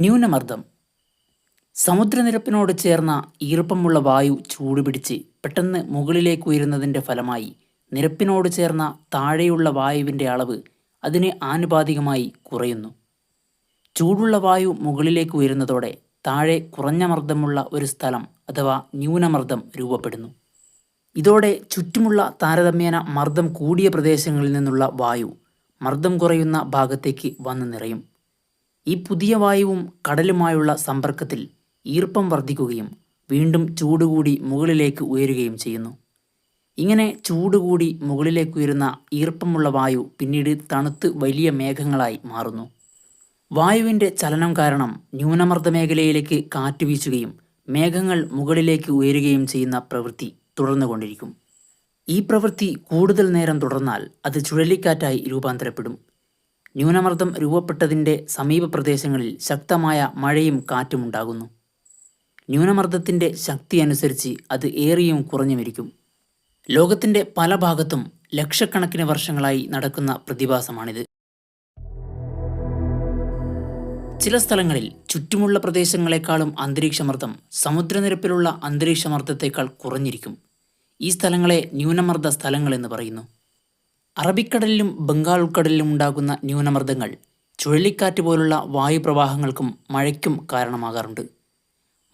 ന്യൂനമർദ്ദം. സമുദ്രനിരപ്പിനോട് ചേർന്ന ഈർപ്പമുള്ള വായു ചൂടുപിടിച്ച് പെട്ടെന്ന് മുകളിലേക്ക് ഉയരുന്നതിന്റെ ഫലമായി നിരപ്പിനോട് ചേർന്ന താഴെയുള്ള വായുവിന്റെ അളവ് അതിന് ആനുപാതികമായി കുറയുന്നു. ചൂടുള്ള വായു മുകളിലേക്ക് ഉയരുന്നതോടെ താഴെ കുറഞ്ഞ മർദ്ദമുള്ള ഒരു സ്ഥലം അഥവാ ന്യൂനമർദ്ദം രൂപപ്പെടുന്നു. ഇതോടെ ചുറ്റുമുള്ള താരതമ്യേന മർദ്ദം കൂടിയ പ്രദേശങ്ങളിൽ നിന്നുള്ള വായു മർദ്ദം കുറയുന്ന ഭാഗത്തേക്ക് വന്നു നിറയും. ഈ പുതിയ വായുവും കടലുമായുള്ള സമ്പർക്കത്തിൽ ഈർപ്പം വർദ്ധിക്കുകയും വീണ്ടും ചൂടുകൂടി മുകളിലേക്ക് ഉയരുകയും ചെയ്യുന്നു. ഇങ്ങനെ ചൂടുകൂടി മുകളിലേക്ക് ഉയരുന്ന ഈർപ്പമുള്ള വായു പിന്നീട് തണുത്ത് വലിയ മേഘങ്ങളായി മാറുന്നു. വായുവിന്റെ ചലനം കാരണം ന്യൂനമർദ്ദ മേഖലയിലേക്ക് കാറ്റ് വീശുകയും മേഘങ്ങൾ മുകളിലേക്ക് ഉയരുകയും ചെയ്യുന്ന പ്രവൃത്തി തുടർന്നുകൊണ്ടിരിക്കും ഈ പ്രവൃത്തി കൂടുതൽ നേരം തുടർന്നാൽ അത് ചുഴലിക്കാറ്റായി രൂപാന്തരപ്പെടും. ന്യൂനമർദ്ദം രൂപപ്പെട്ടതിന്റെ സമീപ പ്രദേശങ്ങളിൽ ശക്തമായ മഴയും കാറ്റുമുണ്ടാകുന്നു ന്യൂനമർദ്ദത്തിന്റെ ശക്തി അനുസരിച്ച് അത് ഏറിയും കുറഞ്ഞുമിരിക്കും ലോകത്തിന്റെ പല ഭാഗത്തും ലക്ഷക്കണക്കിന് വർഷങ്ങളായി നടക്കുന്ന പ്രതിഭാസമാണിത്. ചില സ്ഥലങ്ങളിൽ ചുറ്റുമുള്ള പ്രദേശങ്ങളെക്കാളും അന്തരീക്ഷമർദ്ദം സമുദ്രനിരപ്പിലുള്ള അന്തരീക്ഷമർദ്ദത്തേക്കാൾ കുറഞ്ഞിരിക്കും. ഈ സ്ഥലങ്ങളെ ന്യൂനമർദ്ദ സ്ഥലങ്ങൾ എന്ന് പറയുന്നു. അറബിക്കടലിലും ബംഗാൾ ഉൾക്കടലിലും ഉണ്ടാകുന്ന ന്യൂനമർദ്ദങ്ങൾ ചുഴലിക്കാറ്റ് പോലുള്ള വായുപ്രവാഹങ്ങൾക്കും മഴയ്ക്കും കാരണമാകാറുണ്ട്.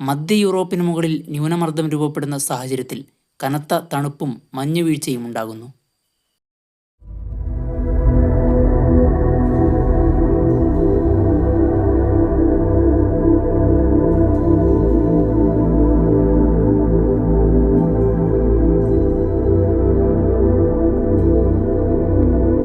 മധ്യ യൂറോപ്പിന് മുകളിൽ ന്യൂനമർദ്ദം രൂപപ്പെടുന്ന സാഹചര്യത്തിൽ കനത്ത തണുപ്പും മഞ്ഞുവീഴ്ചയും ഉണ്ടാകുന്നു.